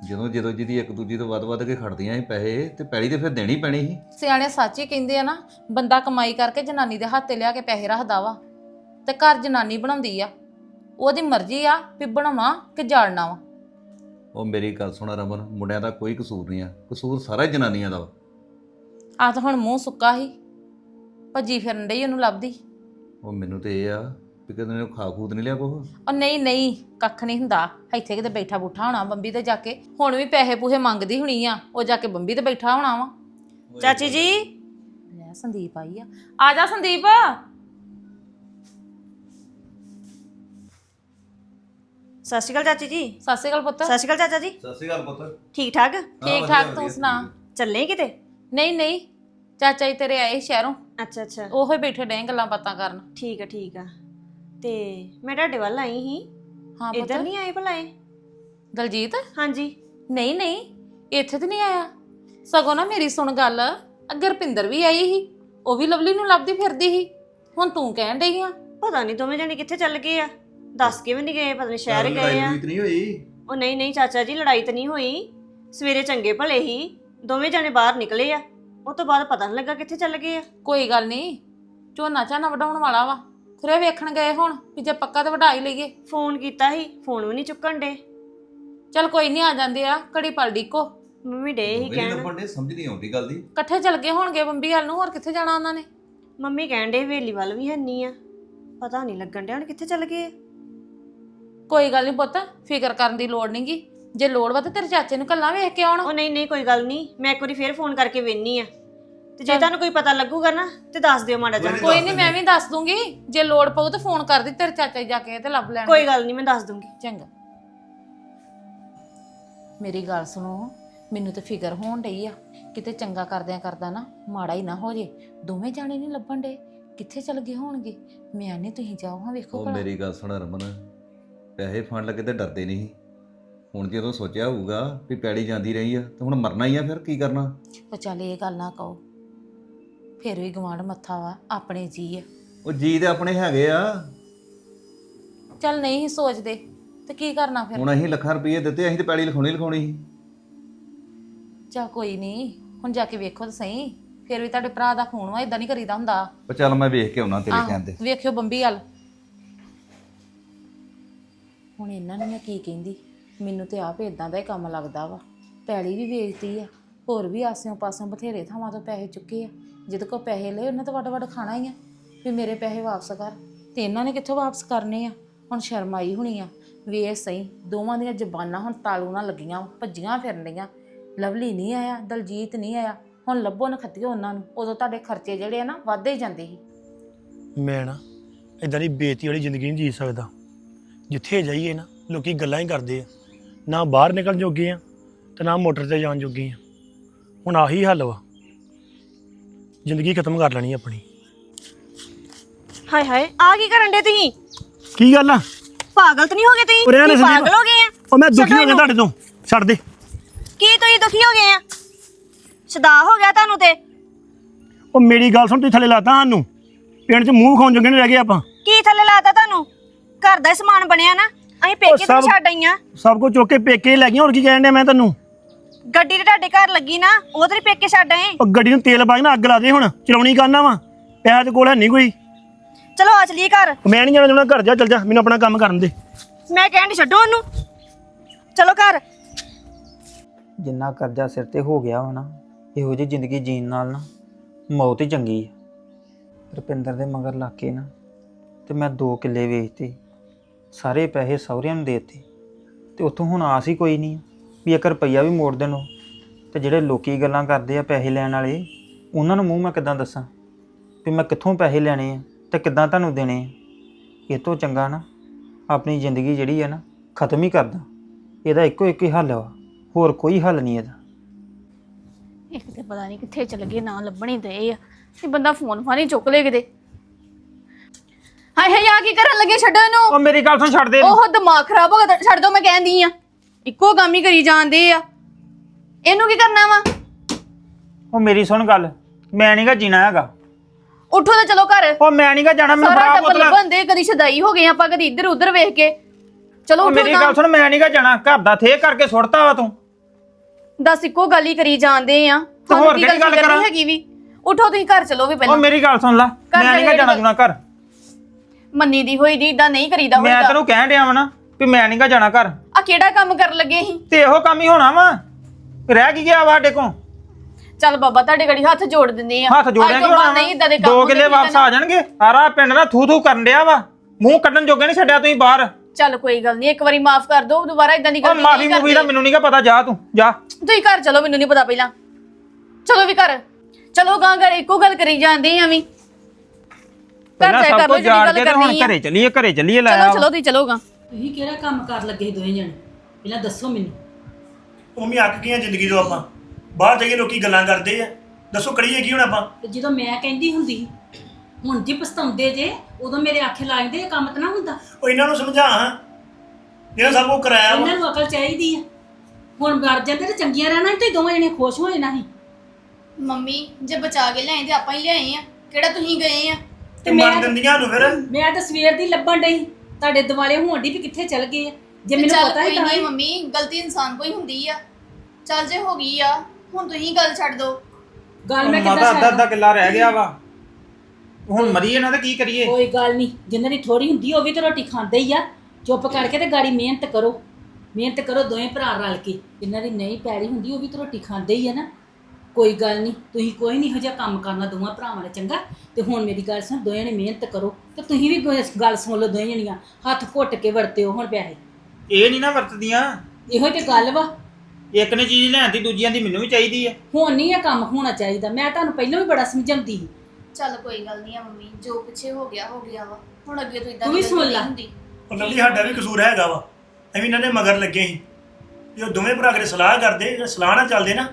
ਜਦੋਂ ਜਦੋਂ ਜਿਹਦੀ ਇੱਕ ਦੂਜੀ ਤੋਂ ਵੱਧ ਵੱਧ ਕੇ ਖੜਦੀਆਂ ਸੀ ਪੈਸੇ ਤੇ ਪੈਲੀ ਤੇ ਫਿਰ ਦੇਣੀ ਪੈਣੀ ਸੀ। ਸਿਆਣੇ ਸੱਚ ਹੀ ਕਹਿੰਦੇ ਆ ਨਾ ਬੰਦਾ ਕਮਾਈ ਕਰਕੇ ਜਨਾਨੀ ਦੇ ਹੱਥ ਤੇ ਲਿਆ ਕੇ ਪੈਸੇ ਰੱਖਦਾ ਵਾ। ਤੇ ਘਰ ਜਨਾਨੀ ਬਣਾਉਂਦੀ ਆ। ਉਹਦੀ ਮਰਜ਼ੀ ਆ ਵੀ ਬਣਾਉਣਾ ਕਿ ਜਾਲਣਾ ਵਾ। ਉਹ ਮੇਰੀ ਗੱਲ ਸੁਣਾ ਰਮਨ ਮੁੰਡਿਆਂ ਦਾ ਕੋਈ ਕਸੂਰ ਨਹੀਂ ਆ। ਕਸੂਰ ਸਾਰਾ ਹੀ ਜਨਾਨੀਆਂ ਦਾ ਵਾ। ਆ ਤਾਂ ਹੁਣ ਮੂੰਹ ਸੁੱਕਾ ਹੀ ਭੱਜੀ ਫਿਰਨ ਡਈ ਉਹਨੂੰ ਲੱਭਦੀ। ਉਹ ਮੈਨੂੰ ਤੇ ਇਹ ਆ ਵੀ ਕਦੇ ਨੇ ਖਾ ਖੂਦ ਨਹੀਂ ਲਿਆ ਕੋਹ ਉਹ ਨਹੀਂ ਨਹੀਂ ਕੱਖ ਨਹੀਂ ਹੁੰਦਾ। ਇੱਥੇ ਕਿਤੇ ਬੈਠਾ ਬੁੱਠਾ ਹੋਣਾ ਬੰਬੀ ਤੇ ਜਾ ਕੇ। ਹੁਣ ਵੀ ਪੈਸੇ ਪੂਹੇ ਮੰਗਦੀ ਹੋਣੀ ਆ ਉਹ ਜਾ ਕੇ ਬੰਬੀ ਤੇ ਬੈਠਾ ਹੋਣਾ ਵਾ। ਚਾਚੀ ਜੀ। ਲੈ ਸੰਦੀਪ ਆਈ ਆ। ਆ ਜਾ ਸੰਦੀਪ। ਸਤਿ ਸ਼੍ਰੀ ਅਕਾਲ ਚਾਚੀ ਜੀ। ਸਤਿ ਸ਼੍ਰੀ ਅਕਾਲ ਪੁੱਤ। ਸਤਿ ਸ਼੍ਰੀ ਅਕਾਲ ਚਾਚਾ ਜੀ। ਸਤਿ ਸ਼੍ਰੀ ਅਕਾਲ ਪੁੱਤ। ਠੀਕ ਠਾਕ? ਠੀਕ ਠਾਕ ਤੂੰ ਸੁਣਾ? ਚੱਲੇ ਕਿਤੇ? ਨਹੀਂ ਨਹੀਂ। ਚਾਚਾ ਜੀ ਤੇਰੇ ਆਏ ਸ਼ਹਿਰੋਂ। ਅੱਛਾ ਅੱਛਾ। ਉਹੋ ਹੀ ਬੈਠੇ ਡੇ ਗੱਲਾਂ ਬਾਤਾਂ ਕਰਨ। ਠੀਕ ਆ ਠੀਕ ਆ। ਤੇ ਮੈਂ ਤੁਹਾਡੇ ਵੱਲ ਆਈ ਸੀ। ਹਾਂ ਪੁੱਤ। ਇੱਧਰ ਨਹੀਂ ਆਏ ਭਲਾ ਇਹ ਦਲਜੀਤ? ਹਾਂਜੀ। ਨਹੀਂ ਨਹੀਂ। ਇੱਥੇ ਤੇ ਨਹੀਂ ਆਇਆ। ਸਗੋਂ ਨਾ ਮੇਰੀ ਸੁਣ ਗੱਲ। ਅੱਗੇ ਰਪਿੰਦਰ ਵੀ ਆਈ ਸੀ। ਉਹ ਵੀ ਲਵਲੀ ਨੂੰ ਲੱਭਦੀ ਫਿਰਦੀ ਸੀ। ਹੁਣ ਤੂੰ ਕਹਿਣ ਡਈ ਆ? ਪਤਾ ਨਹੀਂ ਦੋਵੇਂ ਜਣੇ ਕਿੱਥੇ ਚੱਲ ਗਏ ਆ। ਦੱਸ ਕੇ ਵੀ ਨਹੀਂ ਗਏ ਪਤਾ ਨਹੀਂ ਸ਼ਹਿਰ ਗਏ ਆ। ਨਹੀਂ ਹੋਈ? ਉਹ ਨਹੀਂ ਨਹੀਂ ਚਾਚਾ ਜੀ ਲੜਾਈ ਤਾਂ ਨਹੀਂ ਹੋਈ। ਸਵੇਰੇ ਚੰਗੇ ਭਲੇ ਹੀ ਦੋਵੇਂ ਜਣੇ ਬਾਹਰ ਨਿਕਲੇ ਆ। ਉਹ ਤੋਂ ਬਾਅਦ ਪਤਾ ਨਹੀਂ ਲੱਗਾ ਕਿੱਥੇ ਚੱਲ ਗਏ ਆ। ਕੋਈ ਗੱਲ ਨਹੀਂ ਝੋਨਾ ਝਾਨਾ ਵਡਾਉਣ ਵਾਲਾ ਵਾ। ਖਰੇ ਵੇਖਣ ਗਏ ਹੁਣ ਵੀ ਜੇ ਪੱਕਾ ਤੇ ਵਢਾ ਹੀ ਲਈਏ। ਫੋਨ ਕੀਤਾ ਸੀ ਫੋਨ ਵੀ ਨਹੀਂ ਚੁੱਕਣ ਡੇ ਚਲ ਕੋਈ ਨਹੀਂ ਆ ਜਾਂਦੇ ਆ ਘੜੀ ਪਲ ਡੀਕੋ। ਮੰਮੀ ਡੇ ਹੀ ਮੇਰੀ ਕਹਿਣ। ਲੱਭਣ ਦੇ ਸਮਝ ਨਹੀਂ ਆਉਂਦੀ ਗੱਲ ਦੀ। ਇਕੱਠੇ ਚੱਲ ਗਏ ਹੋਣਗੇ ਬੰਬੀ ਵੱਲ ਨੂੰ ਹੋਰ ਕਿੱਥੇ ਜਾਣਾ ਉਹਨਾਂ ਨੇ? ਮੰਮੀ ਕਹਿਣ ਡੇ ਹਵੇਲੀ ਵੱਲ ਵੀ ਹੈਨੀ ਆ। ਪਤਾ ਨਹੀਂ ਲੱਗਣ ਡਿਆ ਹੁਣ ਕਿੱਥੇ ਚੱਲ ਗਏ ਆ। ਕੋਈ ਗੱਲ ਨਹੀਂ ਪੁੱਤ ਫਿਕਰ ਕਰਨ ਦੀ ਲੋੜ ਨਹੀਂਗੀ ਜੇ ਲੋੜ ਵਾ ਤੇ ਤੇਰੇ ਚਾਚੇ ਨੂੰ ਕੱਲਾ ਵੇਖ ਕੇ ਆਉਣਾ। ਉਹ ਨਹੀਂ ਨਹੀਂ ਕੋਈ ਗੱਲ ਨਹੀਂ ਮੈਂ ਇੱਕ ਵਾਰੀ ਫੇਰ ਫੋਨ ਕਰਕੇ ਵੇਖਨੀ ਆ। ਤੇ ਜੇ ਤੁਹਾਨੂੰ ਕੋਈ ਪਤਾ ਲੱਗੂਗਾ ਨਾ ਤੇ ਦੱਸ ਦਿਓ ਮਾੜਾ ਜਿਹਾ। ਕੋਈ ਨਹੀਂ ਮੈਂ ਵੀ ਦੱਸ ਦੂੰਗੀ। ਜੇ ਲੋੜ ਪਊ ਤਾਂ ਫੋਨ ਕਰ ਦੀ ਤੇਰੇ ਚਾਚਾ ਜੀ ਜਾ ਕੇ ਤੇ ਲੱਭ ਲੈਣ ਕੋਈ ਗੱਲ ਨਹੀਂ ਮੈਂ ਦੱਸ ਦੂੰਗੀ। ਚੰਗਾ। ਮੇਰੀ ਗੱਲ ਸੁਣੋ ਮੈਨੂੰ ਤੇ ਫਿਕਰ ਹੋਣ ਡਈ ਆ। ਕਿਤੇ ਚੰਗਾ ਕਰਦਿਆਂ ਕਰਦਾ ਨਾ ਮਾੜਾ ਹੀ ਨਾ ਹੋ ਜੇ। ਦੋਵੇਂ ਜਾਣੇ ਨਹੀਂ ਲੱਭਣ ਡੇ ਕਿੱਥੇ ਚਲ ਗਏ ਹੋਣਗੇ? ਮੈਂ ਨਹੀਂ ਤੁਸੀਂ ਜਾਓ ਹਾਂ ਵੇਖੋ ਉਹ ਭਲਾ। ਮੇਰੀ ਗੱਲ ਸੁਣ ਰਮਨ। ਪੈਸੇ ਫੰਡ ਲੱਗੇ ਤੇ ਡਰਦੇ ਨਹੀਂ। ਹੁਣ ਜਦੋਂ ਸੋਚਿਆ ਹੋਊਗਾ ਵੀ ਪੈੜੀ ਜਾਂਦੀ ਰਹੀ ਆ ਤੇ ਹੁਣ ਮਰਨਾ ਹੀ ਆ ਫਿਰ ਕੀ ਕਰਨਾ? ਉਹ ਚੱਲ ਇਹ ਗੱਲ ਨਾ ਕਹੋ। ਫਿਰ ਵੀ ਗਵਾਂਢ ਮੱਥਾ ਵਾ ਆਪਣੇ ਜੀ ਆ। ਉਹ ਜੀ ਤੇ ਆਪਣੇ ਹੈਗੇ ਆ। ਚੱਲ ਨਹੀਂ ਸੀ ਸੋਚਦੇ ਤੇ ਕੀ ਕਰਨਾ ਫਿਰ? ਹੁਣ ਅਸੀਂ ਲੱਖਾਂ ਰੁਪਏ ਦਿੱਤੇ ਅਸੀਂ ਤੇ ਪੈੜੀ ਲਿਖਾਉਣੀ ਲਿਖਾਉਣੀ ਸੀ। ਚੱਲ ਕੋਈ ਨਹੀਂ ਹੁਣ ਜਾ ਕੇ ਵੇਖੋ ਤਾਂ ਸਹੀ। ਫਿਰ ਵੀ ਤੁਹਾਡੇ ਭਰਾ ਦਾ ਫੋਨ ਵਾ ਇਦਾਂ ਨਹੀਂ ਕਰੀਦਾ ਹੁੰਦਾ। ਪਰ ਚੱਲ ਮੈਂ ਵੇਖ ਕੇ ਆਉਣਾ ਤੇਰੇ ਆਹੋ, ਕਹਿੰਦੇ ਵੇਖਿਓ ਬੰਬੀ ਵੱਲ। ਹੁਣ ਇਹਨਾਂ ਨੂੰ ਮੈਂ ਕੀ ਕਹਿੰਦੀ? ਮੈਨੂੰ ਤੇ ਆਪ ਇਦਾਂ ਦਾ ਹੀ ਕੰਮ ਲੱਗਦਾ ਵਾ। ਪੈਲੀ ਵੀ ਵੇਚਦੀ ਆ। ਹੋਰ ਵੀ ਆਸਿਓਂ ਪਾਸਿਓਂ ਬਥੇਰੇ ਥਾਵਾਂ ਤੋਂ ਪੈਸੇ ਚੁੱਕੇ ਆ। ਜਿਹਦੇ ਕੋਲ ਪੈਸੇ ਲਏ, ਉਹਨਾਂ ਤਾਂ ਵੱਡ ਵੱਡ ਖਾਣਾ ਹੀ ਆ। ਵੀ ਮੇਰੇ ਪੈਸੇ ਵਾਪਸ ਕਰ। ਤੇ ਇਹਨਾਂ ਨੇ ਕਿੱਥੋਂ ਵਾਪਸ ਕਰਨੇ ਆ? ਹੁਣ ਸ਼ਰਮ ਆਈ ਹੋਣੀ ਆ। ਵੇਖ ਸਹੀ, ਦੋਵਾਂ ਦੀਆਂ ਜ਼ਬਾਨਾਂ ਹੁਣ ਤਾਲੂ ਨਾਲ ਲੱਗੀਆਂ, ਭੱਜੀਆਂ ਫਿਰਨ ਡੀਆਂ। ਲਵਲੀ ਨਹੀਂ ਆਇਆ, ਦਲਜੀਤ ਨਹੀਂ ਆਇਆ। ਹੁਣ ਲੱਭੋ ਨਖੱਤਿਓ ਉਹਨਾਂ ਨੂੰ। ਉਦੋਂ ਤੁਹਾਡੇ ਖਰਚੇ ਜਿਹੜੇ ਆ ਨਾ, ਵੱਧਦੇ ਹੀ ਜਾਂਦੇ ਸੀ। ਮੈਂ ਨਾ ਇਦਾਂ ਦੀ ਬੇਇੱਜ਼ਤੀ ਵਾਲੀ ਜ਼ਿੰਦਗੀ ਨਹੀਂ ਜੀ ਸਕਦਾ। ਜਿੱਥੇ ਜਾਈਏ ਨਾ ਲੋਕੀ ਗੱਲਾਂ ਹੀ ਕਰਦੇ ਆ। ਨਾ ਬਾਹਰ ਨਿਕਲਣ ਜੋਗੇ ਆ ਤੇ ਨਾ ਮੋਟਰ ਤੇ ਜਾਣ ਜੋਗੇ ਆ। ਹੁਣ ਆਹੀ ਹੱਲ ਵਾ। ਜ਼ਿੰਦਗੀ ਖਤਮ ਕਰ ਲੈਣੀ ਆਪਣੀ। ਹਾਏ ਹਾਏ ਆ ਕੀ ਕਰਨ ਦੇ ਤੁਸੀਂ? ਕੀ ਗੱਲ ਆ? ਪਾਗਲ ਤਾਂ ਨਹੀਂ ਹੋ ਗਏ ਤੁਸੀਂ? ਉਰੇ ਆ ਨਾ ਤੁਸੀਂ ਸੰਦੀਪ। ਪਾਗਲ ਹੋ ਗਏ ਆ। ਉਹ ਮੈਂ ਦੁਖੀ ਹੋ ਗਿਆ। ਤੁਹਾਡੇ ਤੋਂ। ਛੱਡ ਦੇ। ਕੀ ਤੁਸੀਂ ਦੁਖੀ ਹੋ ਗਏ ਆ? ਸਦਾ ਹੋ ਗਿਆ ਤੁਹਾਨੂੰ ਤੇ। ਉਹ ਮੇਰੀ ਗੱਲ ਸੁਣ ਤੂੰ ਥੱਲੇ ਲਾਤਾ ਸਾਨੂੰ। ਪਿੰਡ 'ਚ ਮੂੰਹ ਖਾਉਣ ਜੋਗੇ ਨਹੀਂ ਰਹਿ ਗਏ ਆਪਾਂ। ਕੀ ਥੱਲੇ ਲਾਤਾ ਤੁਹਾਨੂੰ? ਘਰ ਦਾ ਹੀ ਸਮਾਨ ਬਣਿਆ ਨਾ ਅਸੀਂ ਪੇਕੇ ਤੋਂ ਸਭ- ਛੱਡ ਆਈਆਂ। ਸਭ ਕੁਝ ਚੁੱਕ ਕੇ ਪੇਕੇ ਲੈ ਗਈਆਂ ਹੋਰ ਕੀ ਕਹਿਣ ਡਿਆ ਮੈਂ ਤੈਨੂੰ? ਗੱਡੀ ਤੇ ਤੁਹਾਡੇ ਘਰ ਲੱਗੀ ਨਾ ਉਹ ਤੇ ਪੇਕੇ ਛੱਡ ਆਏ। ਉਹ ਗੱਡੀ ਨੂੰ ਤੇਲ ਪਾ ਕੇ ਨਾ ਅੱਗ ਲਾ ਦੇ ਹੁਣ ਚਲਾਉਣੀ ਕਰਨਾ ਵਾ ਪੈਸਾ ਤੇ ਕੋਲ ਹੈ ਨਹੀਂ ਕੋਈ। ਚਲੋ ਆ ਚਲੀਏ ਘਰ। ਮੈਂ ਨਹੀਂ ਜਾਣਾ ਜਾਣਾ ਘਰ ਜਾ ਚੱਲ ਜਾ ਮੈਨੂੰ ਆਪਣਾ ਕੰਮ ਕਰਨ ਦੇ। ਮੈਂ ਕਹਿਣ ਦੀ ਛੱਡੋ ਉਹਨੂੰ। ਚਲੋ ਘਰ। ਜਿੰਨਾ ਕਰਜ਼ਾ ਸਿਰ ਤੇ ਹੋ ਗਿਆ ਵਾ ਨਾ ਇਹੋ ਜਿਹੀ ਜ਼ਿੰਦਗੀ ਜੀਣ ਨਾਲ ਨਾ ਮੌਤ ਹੀ ਚੰਗੀ ਹੈ ਰੁਪਿੰਦਰ ਦੇ ਮਗਰ ਲੱਗ ਕੇ ਨਾ ਤੇ ਮੈਂ ਦੋ ਕਿੱਲੇ ਵੇਚਤੇ। ਸਾਰੇ ਪੈਸੇ ਸਹੁਰਿਆਂ ਨੂੰ ਦੇਤੇ। ਤੇ ਉੱਥੋਂ ਹੁਣ ਆਸ ਹੀ ਕੋਈ ਨਹੀਂ ਵੀ ਇੱਕ ਰੁਪਈਆ ਵੀ ਮੋੜ ਦੇਣ ਉਹ। ਤੇ ਜਿਹੜੇ ਲੋਕੀ ਗੱਲਾਂ ਕਰਦੇ ਆ ਪੈਸੇ ਲੈਣ ਵਾਲੇ, ਉਹਨਾਂ ਨੂੰ ਮੂੰਹ ਮੈਂ ਕਿੱਦਾਂ ਦੱਸਾਂ? ਵੀ ਮੈਂ ਕਿੱਥੋਂ ਪੈਸੇ ਲੈਣੇ ਆ ਤੇ ਕਿੱਦਾਂ ਤੁਹਾਨੂੰ ਦੇਣੇ ਆ? ਇਹ ਤੋਂ ਚੰਗਾ ਨਾ, ਆਪਣੀ ਜ਼ਿੰਦਗੀ ਜਿਹੜੀ ਆ ਨਾ, ਖਤਮ ਹੀ ਕਰਦਾ। ਇਹਦਾ ਇੱਕੋ ਇੱਕ ਹੀ ਹੱਲ ਵਾ ਹੋਰ ਕੋਈ ਹੱਲ ਨਹੀਂ ਇਹਦਾ। ਇੱਕ ਤੇ ਪਤਾ ਨਹੀਂ ਕਿੱਥੇ ਚਲ ਗਏ, ਨਾ ਲੱਭਣੀ ਹੀ ਇਹ ਆ। ਤੇ ਬੰਦਾ ਫੋਨ ਫਾਨੀ ਚੁੱਕ ਲੇ ਕਿਤੇ। ਹਾਏ ਹਾਏ ਆ ਕੀ ਕਰਨ ਲੱਗੇ ਛੱਡੋ ਇਹਨੂੰ? ਉਹ ਮੇਰੀ ਗੱਲ ਸੁਣ ਛੱਡ ਦੇ ਇਹਨੂੰ। ਉਹ ਦਿਮਾਗ ਖਰਾਬ ਹੋ ਗਿਆ ਛੱਡ ਦੋ ਮੈਂ ਕਹਿੰਦੀ ਆ। ਇੱਕੋ ਕੰਮ ਹੀ ਕਰੀ ਜਾਂਦੇ ਆ। ਇਹਨੂੰ ਕੀ ਕਰਨਾ ਵਾ? ਉਹ ਮੇਰੀ ਸੁਣ ਗੱਲ ਮੈਂ ਨਹੀਂਗਾ ਜੀਣਾ ਹੈਗਾ। ਉੱਠੋ ਤਾਂ ਚਲੋ ਘਰ। ਉਹ ਮੈਂ ਨਹੀਂਗਾ ਜਾਣਾ ਮੈਨੂੰ ਸਾਰਾ ਬੜਾ ਟੱਬਰ ਬੋਤਲ ਲੱਭਣ ਦੇ ਕਦੀ ਸ਼ਦਾਈ ਹੋ ਗਏ ਆਪਾਂ ਕਦੀ ਇੱਧਰ ਉੱਧਰ ਵੇਖ ਕੇ। ਚਲੋ ਉਹ ਉੱਠੋ ਮੇਰੀ ਗੱਲ ਤਾਂ ਸੁਣ ਮੈਂ ਨਹੀਂਗਾ ਜਾਣਾ ਘਰ ਦਾ ਥੇ ਕਰਕੇ ਸੁੱਟਤਾ ਵਾ ਤੂੰ। ਦੱਸ ਇੱਕੋ ਗੱਲ ਹੀ ਕਰੀ ਜਾਂਦੇ ਆ। ਹੋਰ ਕੀ ਕਿਹੜੀ ਗੱਲ ਕਰਾਂ? ਹੈਗੀ ਵੀ? ਉੱਠੋ ਤੁਸੀਂ ਘਰ ਚਲੋ ਵੀ ਉਹ ਪਹਿਲਾਂ। ਮੇਰੀ ਗੱਲ ਸੁਣ ਲੈ ਮੈਂ ਜਾ ਨਹੀਂਗਾ ਜਿਹੜੀ ਜਾਣਾ ਗੱਲ- ਜੁਣਾ ਘਰ। ਮੰਨੀ ਦੀ ਹੋਈ ਦੀ ਇਦਾਂ ਨਹੀਂ ਕਰੀਦਾ ਮੈਂ ਹੋਈਦਾ। ਤੈਨੂੰ ਕਹਿਣ ਡਿਆ ਵਾ ਨਾ ਵੀ ਮੈਂ ਨਹੀਂਗਾ ਜਾਣਾ ਘਰ। ਆ ਕਿਹੜਾ ਕੰਮ ਕਰਨ ਲੱਗੇ ਸੀ? ਤੇ ਇਹੋ ਕੰਮ ਹੀ ਹੋਣਾ ਵਾ। ਰਹਿ ਕੀ ਗਿਆ ਵਾ ਸਾਡੇ ਕੋਲ? ਚੱਲ ਬਾਬਾ ਤੁਹਾਡੇ ਗੜੀ ਹੱਥ ਜੋੜ ਦਿੰਦੇ ਆ। ਹੱਥ ਜੋੜਿਆ ਅੱਜ ਤੋਂ ਕਿ ਬਾਅਦ ਨਹੀਂ ਇਦਾਂ ਦੇ ਕੰਮ ਦੋ ਕਿੱਲੇ ਹੁੰਦੇ ਵਾਪਸ ਆ ਜਾਣਗੇ। ਸਾਰਾ ਪਿੰਡ ਨਾ ਥੂ ਥੂ ਕਰਨ ਡਿਆ ਵਾ। ਮੂੰਹ ਕੱਢਣ ਜੋਗੇ ਨਹੀਂ ਛੱਡਿਆ ਤੁਸੀਂ ਬਾਹਰ। ਚੱਲ ਕੋਈ ਗੱਲ ਨਹੀਂ ਇੱਕ ਵਾਰੀ ਮਾਫ ਕਰ ਦਿਓ ਦੁਬਾਰਾ ਇਦਾਂ ਦੀ ਉਹ ਗਲਤੀ ਮਾਫੀ ਨਹੀਂ ਮੂਵੀ ਦਾ ਕਰਦੇ। ਮੈਨੂੰ ਨਹੀਂਗਾ ਪਤਾ ਜਾ ਤੂੰ ਜਾ। ਤੁਸੀਂ ਘਰ ਚਲੋ ਮੈਨੂੰ ਨਹੀਂ ਪਤਾ ਪਹਿਲਾਂ। ਚਲੋ ਵੀ ਘਰ। ਚਲੋ ਗਾਂ ਘਰ ਇੱਕੋ ਗੱਲ ਕਰੀ ਜਾਂਦੇ ਆ ਵੀ ਪਹਿਲਾਂ ਜਾ ਸਭ ਕਰ ਲਓ ਕੁਝ ਜਿਹੜੀ ਜਾਣ ਗੱਲ ਕੇ ਤੇ ਹੁਣ ਘਰੇ ਚੱਲੀਏ ਘਰੇ ਚੱਲੀਏ ਲੈ ਚਲੋ ਚਲੋ ਤੁਸੀਂ ਚਲੋ ਗਾਂ ਤੁਸੀਂ ਕਿਹੜਾ ਕੰਮ ਕਰ ਲੱਗੇ ਦੋਵੇਂ ਜਣੇ? ਪਹਿਲਾਂ ਦੱਸੋ ਮੈਨੂੰ। ਮੰਮੀ ਅੱਕ ਗਈਆਂ ਜ਼ਿੰਦਗੀ ਤੋਂ ਆਪਾਂ। ਬਾਹਰ ਜਾਈਏ ਲੋਕੀ ਗੱਲਾਂ ਕਰਦੇ ਆ। ਦੱਸੋ ਕਰੀਏ ਕੀ ਹੁਣ ਆਪਾਂ? ਤੇ ਜਦੋਂ ਮੈਂ ਕਹਿੰਦੀ ਹੁੰਦੀ ਸੀ, ਹੁਣ ਜੀ ਪਛਤਾਉਂਦੇ ਜੇ ਉਦੋਂ ਮੇਰੇ ਆਖੇ ਲਾ ਜਾਂਦੇ ਇਹ ਕੰਮ ਤਾਂ ਨਾ ਹੁੰਦਾ। ਉਹ ਇਹਨਾਂ ਨੂੰ ਸਮਝਾ ਹਾਂ। ਇਹਨਾਂ ਸਭ ਕੁਝ ਕਰਾਇਆ ਵਾ। ਇਹਨਾਂ ਨੂੰ ਅਕਲ ਚਾਹੀਦੀ ਆ। ਹੁਣ ਵੜ ਜਾਂਦੇ ਤੇ ਚੰਗੀਆਂ ਰਹਿਣਾ ਤੇ ਦੋਵੇਂ ਜਣੇ ਖੁਸ਼ ਹੋ ਜਾਣਾ ਸੀ। ਮੰਮੀ ਜੇ ਬਚਾ ਕੇ ਲਿਆਏ ਤੇ ਆਪਾਂ ਹੀ ਲਿਆਏ ਆ। ਕਿਹੜਾ ਤੁਸੀਂ ਗਏ ਆ? ਤੇ ਮਨ ਦਿੰਦੀਆਂ ਨੂੰ ਫਿਰ? ਮੈਂ ਤਾਂ ਸਵੇਰ ਦੀ ਲੱਭਣ ਡਈ। ਤੁਹਾਡੇ ਦਿਵਾਲੇ ਹੋਣ ਦੀ ਵੀ ਕਿੱਥੇ ਚਲ ਗਏ ਆ। ਜੇ ਮੈਨੂੰ ਪਤਾ ਹੀ ਤਾਂ ਨਹੀਂ ਮੰਮੀ ਗਲਤੀ ਇਨਸਾਨ ਕੋਈ ਹੁੰਦੀ ਆ। ਚੱਲ ਜੇ ਹੋ ਗਈ ਆ ਹੁਣ ਤੁਸੀਂ ਗੱਲ ਛੱਡ ਦੋ। ਗੱਲ ਮੈਂ ਮਾਤਾ ਕਿੱਦਾਂ ਅੱਧਾ ਅੱਧਾ ਛੱਡ? ਕਿੱਲਾ ਰਹਿ ਗਿਆ ਵਾ। ਹੁਣ ਮਰੀ ਇਹਨਾਂ ਦਾ ਕੀ ਕਰੀਏ? ਕੋਈ ਗੱਲ ਨਹੀਂ ਜਿੰਨਾਂ ਦੀ ਥੋੜੀ ਹੁੰਦੀ ਉਹ ਵੀ ਤਾਂ ਰੋਟੀ ਖਾਂਦੇ ਹੀ ਆ। ਚੁੱਪ ਕਰਕੇ ਤੇ ਗਾੜੀ ਮਿਹਨਤ ਕਰੋ। ਮਿਹਨਤ ਕਰੋ ਦੋਵੇਂ ਭਰਾ ਰਲ ਕੇ। ਜਿੰਨਾਂ ਦੀ ਨਹੀਂ ਪੈੜੀ ਹੁੰਦੀ ਉਹ ਵੀ ਤਾਂ ਰੋਟੀ ਖਾਂਦੇ ਹੀ ਆ ਨਾ। ਕੋਈ ਗੱਲ ਨਹੀਂ ਤੁਸੀਂ ਕੋਈ ਨਹੀਂ ਇਹੋ ਜਿਹਾ ਕੰਮ ਕਰਨਾ ਦੋਵਾਂ ਭਰਾਵਾਂ ਨੇ ਚੰਗਾ। ਤੇ ਹੁਣ ਮੇਰੀ ਗੱਲ ਸੁਣ ਦੋਵੇਂ ਨੇ ਮਿਹਨਤ ਕਰੋ। ਤੇ ਤੁਸੀਂ ਵੀ ਕੋਈ ਗੱਲ ਸੁਣ ਲਓ ਦੋਵੇਂ ਜਣੀਆਂ। ਹੱਥ ਘੁੱਟ ਕੇ ਵਰਤਿਓ ਹੁਣ ਪੈਸੇ। ਇਹ ਨਹੀਂ ਨਾ ਵਰਤਦੀਆਂ। ਇਹੋ ਤੇ ਗੱਲ ਵਾ। ਇੱਕ ਨੇ ਚੀਜ਼ ਲੈਣ ਦੀ ਦੂਜੀਆਂ ਦੀ ਮੈਨੂੰ ਵੀ ਚਾਹੀਦੀ ਆ। ਹੁਣ ਨਹੀਂ ਇਹ ਕੰਮ ਹੋਣਾ ਚਾਹੀਦਾ। ਮੈਂ ਤੁਹਾਨੂੰ ਪਹਿਲਾਂ ਵੀ ਬੜਾ ਸਮਝਾਉਂਦੀ ਸੀ। ਚੱਲ ਕੋਈ ਗੱਲ ਨਹੀਂ ਆ ਮੰਮੀ ਜੋ ਪਿੱਛੇ ਹੋ ਗਿਆ ਹੋ ਗਿਆ ਵਾ। ਹੁਣ ਅੱਗੇ ਤੋਂ ਇਦਾਂ ਤੂੰ ਵੀ ਸੁਣ ਲੈ। ਹੁੰਦੀ। ਉਹ ਲੱਲੀ ਸਾਡਾ ਵੀ ਕਸੂਰ ਹੈਗਾ ਵਾ। ਐਵੇਂ ਇਹਨਾਂ ਦੇ ਮਗਰ ਲੱਗੇ ਸੀ। ਜੇ ਉਹ ਦੋਵੇਂ ਭਰਾ ਕਰੇ ਸਲਾਹ ਕਰਦੇ ਜੇ ਸਲਾਹ ਨਾਲ ਚੱਲਦੇ ਨਾ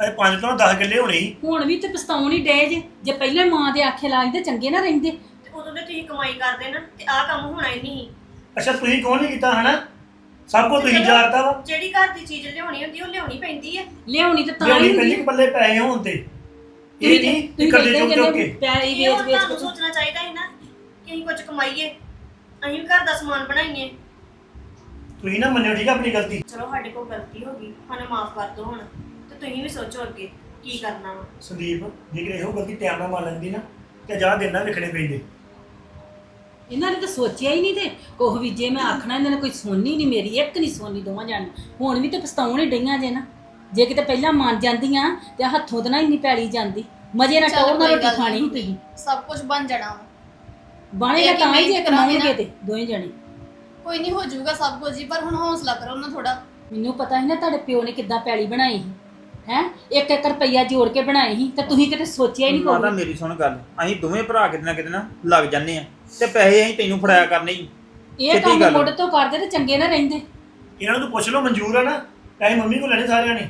ਅਜੇ 5 ਤੋਂ 10 ਕਿੱਲੇ ਹੋਣੇ ਹੁਣ ਵੀ ਤੇ ਪਛਤਾਉਣ ਹੀ ਡੇ ਜੇ। ਜੇ ਪਹਿਲਾਂ ਮਾਂ ਦੇ ਆਖੇ ਲਾ ਜਾਂਦੇ ਚੰਗੇ ਨਾ ਰਹਿੰਦੇ। ਤੇ ਉਦੋਂ ਦੇ ਤੁਸੀਂ ਕਮਾਈ ਕਰਦੇ ਨਾ ਤੇ ਆਹ ਕੰਮ ਹੋਣਾ ਹੀ ਨਹੀਂ। ਅੱਛਾ ਤੁਸੀਂ ਕੌਣ ਨਹੀਂ ਕੀਤਾ ਹਨਾ? ਸਭ ਕੁਝ ਤੁਸੀਂ ਜਾਣਦਾ ਵਾ। ਜਿਹੜੀ ਘਰ ਦੀ ਚੀਜ਼ ਲਿਆਉਣੀ ਹੁੰਦੀ ਉਹ ਲਿਆਉਣੀ ਪੈਂਦੀ ਹੈ ਲਿਆਉਣੀ ਤੇ ਤਾਂ ਜਿਹੜੀ ਹੀ ਪਹਿਲੀ ਹੁੰਦੀ ਪੱਲੇ ਪੈਸੇ ਹੋਣ ਤੇ। ਇਹ ਨਹੀਂ ਕਿ ਕਹਿੰਦੇ ਚੁੱਕ ਚੁੱਕ ਕੇ। ਪੈਰੀ ਇਹ ਵੇਚ ਹੁਣ ਵੇਚ ਤੁਹਾਨੂੰ ਕੇ ਸੋਚਣਾ ਚਾਹੀਦਾ ਹੈ ਨਾ ਕਿ ਅਸੀਂ ਕੁਝ ਕਮਾਈਏ। ਅਸੀਂ ਵੀ ਘਰ ਦਾ ਸਮਾਨ ਬਣਾਈਏ। ਤੁਸੀਂ ਨਾ ਮੰਨਿਓ ਠੀਕ ਆ ਆਪਣੀ ਗਲਤੀ। ਚਲੋ ਸਾਡੇ ਕੋਲ ਗਲਤੀ ਹੋ ਗਈ। ਸਾਨੂੰ ਮਾਫ ਕਰ ਦਿਓ ਹੁਣ। ਤੇ ਤੁਸੀਂ ਵੀ ਸੋਚੋ ਅੱਗੇ ਕੀ ਕਰਨਾ ਵਾ। ਸੰਦੀਪ ਜੇ ਕਿ ਇਹੋ ਗਲਤੀ ਟਾਈਮ ਨਾਲ ਮੰਨ ਲੈਂਦੀ ਨਾ ਤੇ ਜਾ ਦਿਨ ਨਾਲ ਲਿਖਣੇ ਪੈਂਦੇ। ਇਹਨਾਂ ਨੇ ਤਾਂ ਸੋਚਿਆ ਹੀ ਨਹੀਂ ਤੇ। ਕੋਹ ਵੀ ਜੇ ਮੈਂ ਆਖਣਾ ਇਹਨਾਂ ਨੇ ਕੋਈ ਸੁਣਨੀ ਨਹੀਂ ਮੇਰੀ ਇੱਕ ਨਹੀਂ ਸੁਣਨੀ ਦੋਵਾਂ ਜਾਣੀ ਹੁਣ ਵੀ ਤੇ ਪਛਤਾਉਣ ਹੀ ਡਈਆਂ ਜੇ ਨਾ। ਜੇ ਕਿਤੇ ਪਹਿਲਾਂ ਮੰਨ ਜਾਂਦੀਆਂ ਤੇ ਹੱਥੋਂ ਤੇ ਨਾ ਇੰਨੀ ਪੈਲੀ ਜਾਂਦੀ। ਮਜੇ ਨਾਲ ਚੱਲ ਟੌਰ ਨਾਲ ਕੋਈ ਰੋਟੀ ਗੱਲ ਖਾਣੀ ਸੀ ਨਹੀਂ। ਤੁਸੀਂ। ਸਭ ਕੁਝ ਬਣ ਜਾਣਾ ਵਾ। ਬਾਣੇਗਾ ਤਾਂ ਹੀ ਜੇ ਕਮਾਉਣਗੇ। ਤੇ ਦੋਵੇਂ ਜਣੇ। ਕੋਈ ਨਹੀਂ ਹੋ ਜਾਊਗਾ ਸਭ ਕੁਝ ਪਰ ਹੁਣ ਹੌਸਲਾ ਕਰੋ ਨਾ ਥੋੜਾ ਮੈਨੂੰ ਪਤਾ ਸੀ ਨਾ ਤੁਹਾਡੇ ਪਿਓ ਨੇ ਕਿੱਦਾਂ ਪੈਲੀ ਬਣਾਈ ਸੀ। ਹੈ? ਇੱਕ ਇੱਕ ਰੁਪਈਆ ਜੋੜ ਕੇ ਬਣਾਈ ਸੀ ਤੇ ਤੁਸੀਂ ਕਿਤੇ ਸੋਚਿਆ ਹੀ ਨਹੀਂ ਮਾਤਾ ਕੋਈ ਮੇਰੀ ਸੁਣ ਗੱਲ ਅਸੀਂ ਦੋਵੇਂ ਭਰਾ ਕਿਤੇ ਨਾ ਕਿਤੇ ਨਾ ਲੱਗ ਜੰਨੇ ਆ ਤੇ ਪੈਸੇ ਅਸੀਂ ਤੈਨੂੰ ਫੜਾਇਆ ਕਰਨੇ ਹੀ। ਇਹ ਸਿੱਧੀ ਕੰਮ ਗੱਲ। ਮੁੱਢ ਤੋਂ ਕਰਦੇ ਤੇ ਚੰਗੇ ਨਾ ਰਹਿੰਦੇ। ਇਹਨਾਂ ਨੂੰ ਪੁੱਛ ਲਓ ਮਨਜ਼ੂਰ ਆ ਨਾ ਪੈਸੇ ਮੰਮੀ ਕੋਲ ਲੈਣੇ ਸਾਰਿਆਂ ਨੇ।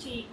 ਠੀਕ।